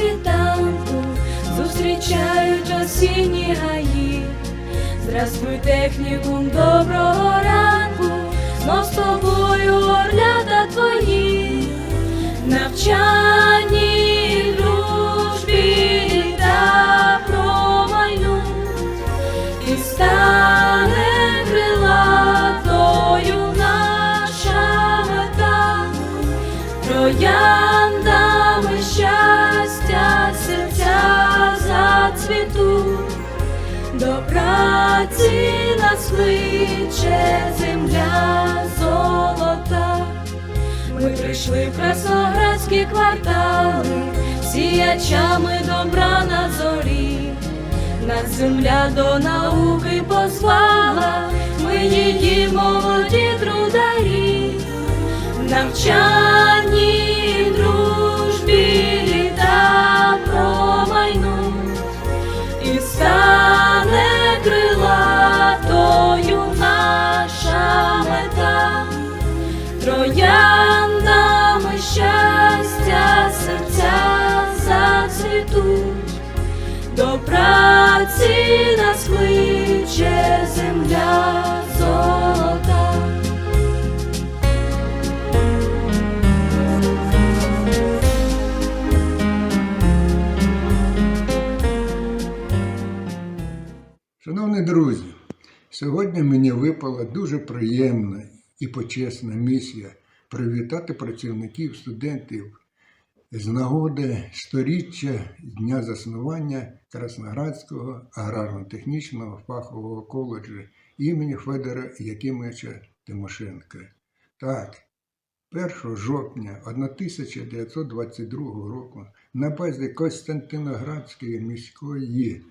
світанку зустрічають осінні гаї, Здравствуй, технікум доброго ранку, мов з тобою орлята твої. Навчання. Праці нас кличе земля золота. Ми прийшли в красноградські квартали, сіячами добра на зорі. Нас земля до науки позвала, ми її молоді трударі, В навчанні, до праці нас кличе земля золота. Шановні друзі, сьогодні мені випала дуже приємна і почесна місія привітати працівників, студентів з нагоди сторіччя Дня заснування Красноградського аграрно-технічного фахового коледжу імені Федора Якимовича Тимошенка. Так, 1 жовтня 1922 року на базі Костянтиноградської міської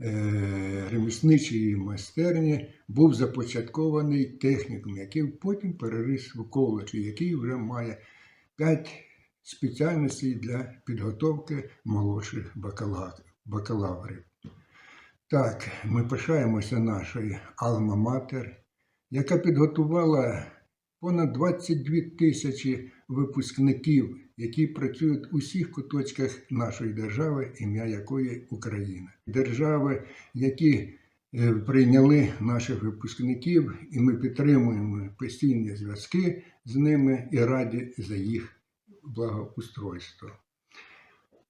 е, ремісничої майстерні був започаткований технікум, який потім переріс в коледж, який вже має 5 спеціальностей для підготовки молодших бакалаврів. Так, ми пишаємося нашою Алма-Матер, яка підготувала понад 22 тисячі випускників, які працюють у всіх куточках нашої держави, ім'я якої Україна. Держави, які е, прийняли наших випускників, і ми підтримуємо постійні зв'язки з ними і раді за їх благоустройство.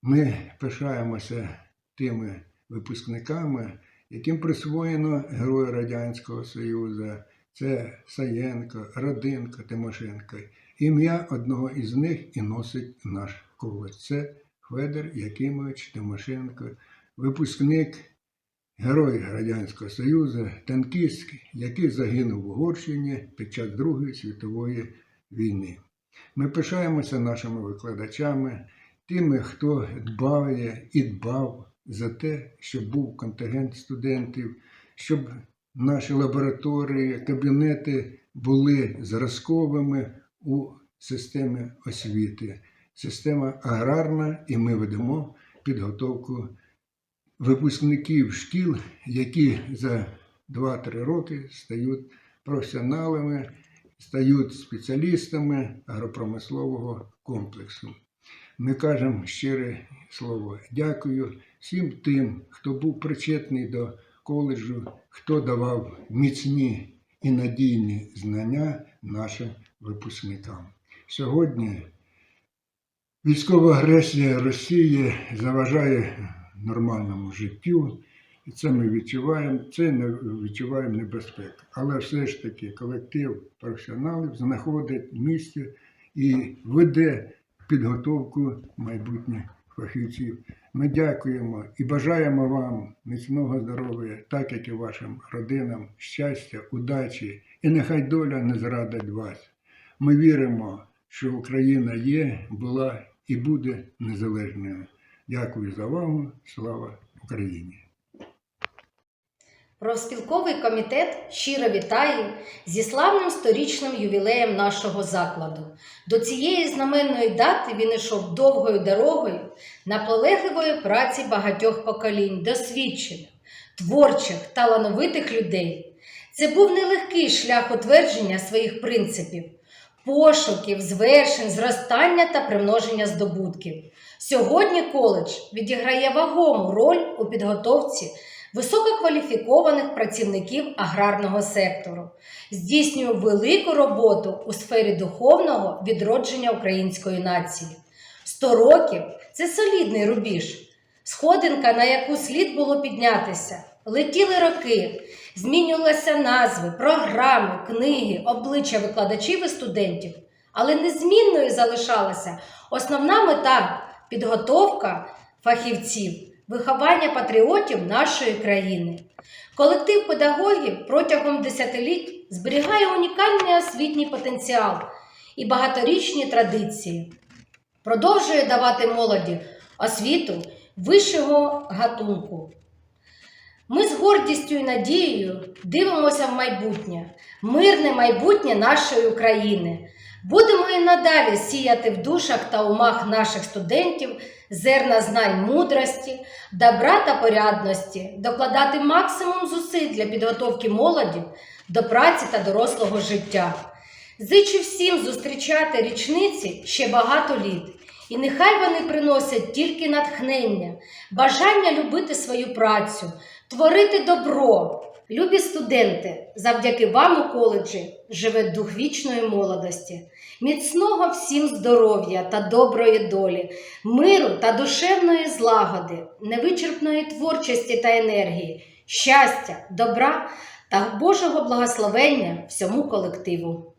Ми пишаємося тими випускниками, яким присвоєно Герої Радянського Союзу. Це Саєнко, Родинко, Тимошенко. Ім'я одного із них і носить наш коледж. Це Федор Якимович Тимошенко, випускник Герой Радянського Союзу, танкіст, який загинув в Угорщині під час Другої світової війни. Ми пишаємося нашими викладачами, тими, хто дбає і дбав за те, щоб був контингент студентів, щоб наші лабораторії, кабінети були зразковими у системі освіти. Система аграрна, і ми ведемо підготовку випускників шкіл, які за 2-3 роки стають професіоналами, стають спеціалістами агропромислового комплексу. Ми кажемо щире слово дякую всім тим, хто був причетний до коледжу, хто давав міцні і надійні знання нашим випускникам. Сьогодні військова агресія Росії заважає нормальному життю, і це ми відчуваємо, це не відчуваємо небезпеку. Але все ж таки колектив професіоналів знаходить місце і веде підготовку майбутніх фахівців. Ми дякуємо і бажаємо вам міцного здоров'я, так як і вашим родинам, щастя, удачі, і нехай доля не зрадить вас. Ми віримо, що Україна є, була і буде незалежною. Дякую за увагу. Слава Україні! Профспілковий комітет щиро вітає зі славним сторічним ювілеєм нашого закладу. До цієї знаменної дати він ішов довгою дорогою наполегливої праці багатьох поколінь, досвідчених, творчих, талановитих людей. Це був нелегкий шлях утвердження своїх принципів. пошуків, звершень, зростання та примноження здобутків. Сьогодні коледж відіграє вагому роль у підготовці висококваліфікованих працівників аграрного сектору, здійснює велику роботу у сфері духовного відродження української нації. 100 років це солідний рубіж, сходинка, на яку слід було піднятися. Летіли роки, змінювалися назви, програми, книги, обличчя викладачів і студентів, але незмінною залишалася основна мета підготовка фахівців, виховання патріотів нашої країни. Колектив педагогів протягом десятиліть зберігає унікальний освітній потенціал і багаторічні традиції, продовжує давати молоді освіту вищого гатунку. Ми з гордістю і надією дивимося в майбутнє, мирне майбутнє нашої України. Будемо і надалі сіяти в душах та умах наших студентів зерна знань мудрості, добра та порядності, докладати максимум зусиль для підготовки молоді до праці та дорослого життя. Зичу всім зустрічати річниці ще багато літ, і нехай вони приносять тільки натхнення, бажання любити свою працю, творити добро. Любі студенти, завдяки вам у коледжі живе дух вічної молодості, міцного всім здоров'я та доброї долі, миру та душевної злагоди, невичерпної творчості та енергії, щастя, добра та Божого благословення всьому колективу.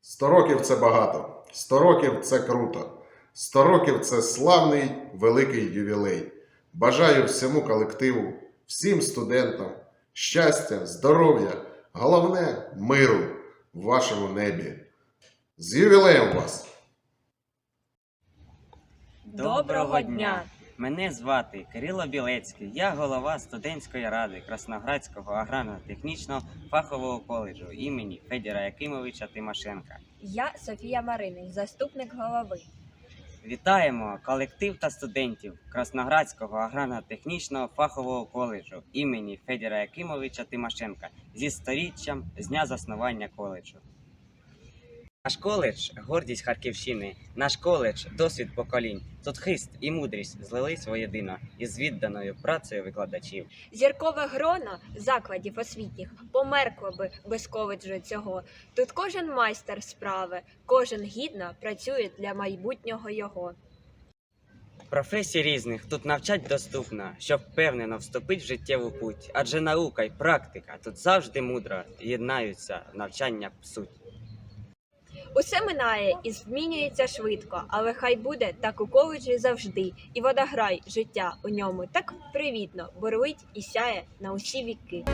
Сто років це багато, сто років це круто, сто років це славний великий ювілей. Бажаю всьому колективу, всім студентам щастя, здоров'я, головне миру в вашому небі. З ювілеєм вас! Доброго дня! Мене звати Кирило Білецький. Я голова студентської ради Красноградського аграрно-технічного фахового коледжу імені Федіра Якимовича Тимошенка. Я Софія Мариник, заступник голови. Вітаємо колектив та студентів Красноградського аграрно-технічного фахового коледжу імені Федіра Якимовича Тимошенка зі сторіччям з дня заснування коледжу. Наш коледж гордість Харківщини. Наш коледж досвід поколінь. Тут хист і мудрість злились воєдино із відданою працею викладачів. Зіркове гроно закладів освітніх померкло би без коледжу цього. Тут кожен майстер справи, кожен гідно працює для майбутнього його. Професій різних тут навчать доступно, щоб впевнено вступить в життєву путь. Адже наука й практика тут завжди мудро єднаються в навчання суть. Усе минає і змінюється швидко, але хай буде так у коледжі завжди. І водограй життя у ньому так привітно, борлить і сяє на усі віки.